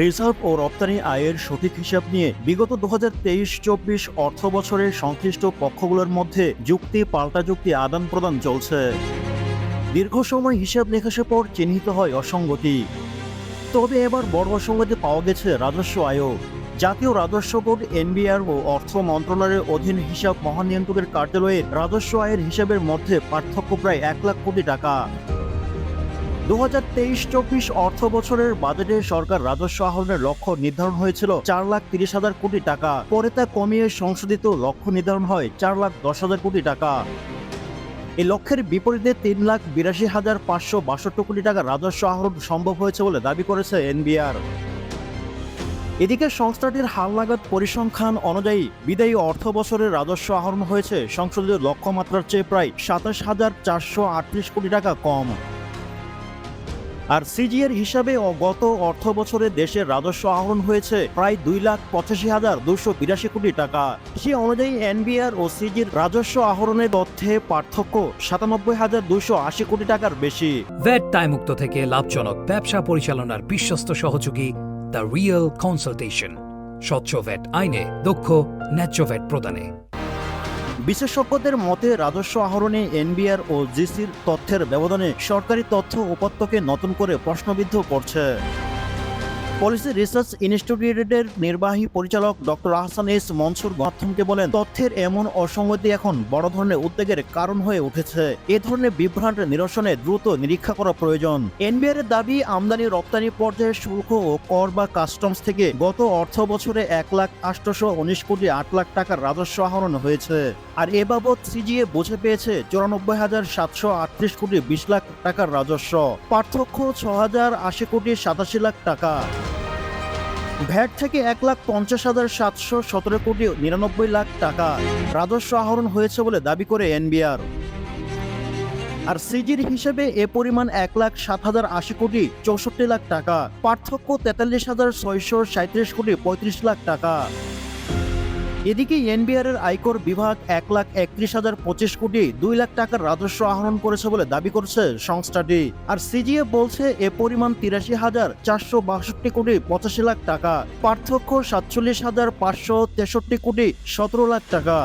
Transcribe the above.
Reserve ও রপ্তানি আয়ের সঠিক হিসাব নিয়ে বিগত দু হাজার তেইশ চব্বিশ অর্থ বছরের সংশ্লিষ্ট পক্ষগুলোর মধ্যে যুক্তি, পাল্টা যুক্তি আদান প্রদান চলছে। দীর্ঘ সময় হিসাব নিকাশের পর চিহ্নিত হয় অসঙ্গতি। তবে এবার বড় অসঙ্গতি পাওয়া গেছে রাজস্ব আয়ও। জাতীয় রাজস্ব বোর্ড, এনবিআর ও অর্থ মন্ত্রণালয়ের অধীন হিসাব মহানিয়ন্ত্রকের কার্যালয়ের রাজস্ব আয়ের হিসাবের মধ্যে পার্থক্য প্রায় এক লাখ কোটি টাকা। দু হাজার তেইশ চব্বিশ অর্থ বছরের বাজেটে সরকার রাজস্ব আহরণের লক্ষ্য নির্ধারণ হয়েছিল চার লাখ তিরিশ হাজার কোটি টাকা। পরে তা কমিয়ে সংশোধিত লক্ষ্য নির্ধারণ হয় চার লাখ দশ হাজার কোটি টাকা। এই লক্ষ্যের বিপরীতে তিন লাখ বিরাশি হাজার পাঁচশো বাষট্টি কোটি টাকা রাজস্ব আহরণ সম্ভব হয়েছে বলে দাবি করেছে এনবিআর। এদিকে সংস্থাটির হালনাগাদ পরিসংখ্যান অনুযায়ী বিদায়ী অর্থ বছরের রাজস্ব আহরণ হয়েছে সংসদীয় লক্ষ্যমাত্রার চেয়ে প্রায় সাতাশ হাজার চারশো আটত্রিশ কোটি টাকা কম। আর সিজিএর হিসাবে গত অর্থ বছরে দেশের রাজস্ব আহরণ হয়েছে প্রায় দুই লাখ পঁচাশি হাজার দুশো বিরাশি কোটি টাকা। সে অনুযায়ী এনবিআর ও সিজির রাজস্ব আহরণের তথ্যে পার্থক্য সাতানব্বই হাজার দুশো আশি কোটি টাকার বেশি। ভ্যাট দায়মুক্ত থেকে লাভজনক ব্যবসা পরিচালনার বিশ্বস্ত সহযোগী দ্য রিয়েল কনসালটেশন। স্বচ্ছ ভ্যাট আইনে দক্ষ, ন্যায্য ভ্যাট প্রদানে। বিশেষজ্ঞদের মতে, রাজস্ব আহরণে এনবিআর ও জিসির তথ্যের ব্যবধানে সরকারি তথ্য উপত্যকে নতুন করে প্রশ্নবিদ্ধ করছে। পলিসি রিসার্চ ইনস্টিটিউটের নির্বাহী পরিচালক ডক্টর আহসান এস মনসুর গণমাধ্যমকে বলেন, তথ্যের এমন অসঙ্গতি এখন বড় ধরনের উদ্বেগের কারণ হয়ে উঠেছে। এ ধরনের বিভ্রান্ত নিরসনে দ্রুত নিরীক্ষা করা প্রয়োজন। এনবিআর এর দাবি, আমদানি রপ্তানি পর্যায়ে শুল্ক ও কর বা কাস্টমস থেকে গত অর্থ বছরে এক লাখ আটশোশো উনিশ কোটি আট লাখ টাকার রাজস্ব আহরণ হয়েছে। আর এ বাবদ সিজিএ বুঝে পেয়েছে চুরানব্বই হাজার সাতশো আটত্রিশ কোটি বিশ লাখ টাকার রাজস্ব। পার্থক্য ছ হাজার আশি কোটি সাতাশি লাখ টাকা। ভ্যাট থেকে এক লাখ পঞ্চাশ হাজার সাতশো সতেরো কোটি নিরানব্বই লাখ টাকা রাজস্ব আহরণ হয়েছে বলে দাবি করে এনবিআর। আর সিজির হিসেবে এ পরিমাণ এক লাখ সাত হাজার আশি কোটি চৌষট্টি লাখ টাকা। পার্থক্য তেতাল্লিশ হাজার ছয়শো সাঁত্রিশ কোটি পঁয়ত্রিশ লাখ টাকা। এদিকে এনবিআর এর আয়কর বিভাগ এক লাখ একত্রিশ হাজার পঁচিশ কোটি দুই লাখ টাকার রাজস্ব আহরণ করেছে বলে দাবি করছে সংস্থাটি। আর সিজিএ বলছে, এ পরিমাণ তিরাশি হাজার চারশো বাষট্টি কোটি পঁচাশি লাখ টাকা। পার্থক্য সাতচল্লিশ হাজার পাঁচশো তেষট্টি কোটি সতেরো লাখ টাকা।